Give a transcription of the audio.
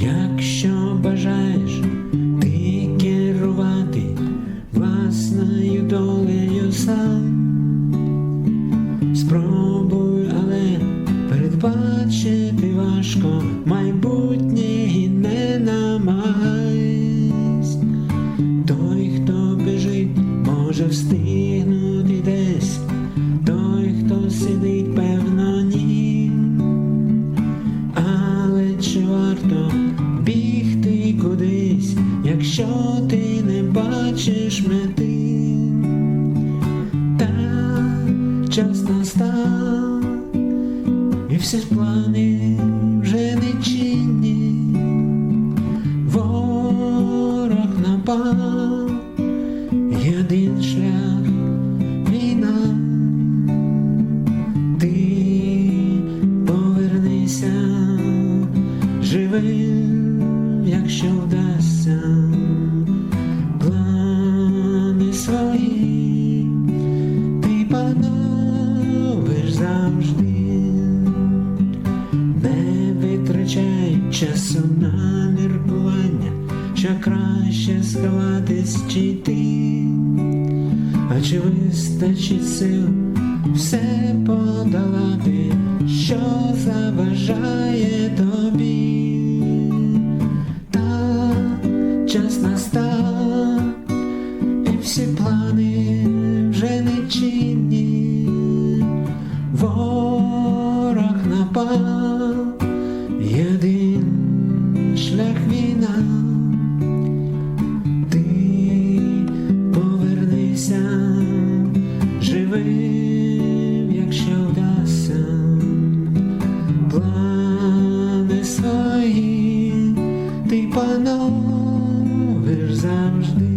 Якщо бажаєш ти керувати власною долею сам, спробуй, але передбачити важко майбутнє і не намагайсь. Той, хто біжить, може встигнути десь, той, хто сидить, певно, варто бігти кудись, якщо ти не бачиш мети? Та час настав, і всі плани вже не чинні. Ворог напав, єдин шлях живим, якщо вдасться. Плани свої, ти пановиш завжди, не витрачай часу на міркування, що краще сховатись чи йти. А чи вистачить сил все подолати, час настав, і всі плани вже не чинні. Ворог напав, єдин шлях війна. Ти повернися живим, якщо вдасться плани свої, ти пановиш завжди.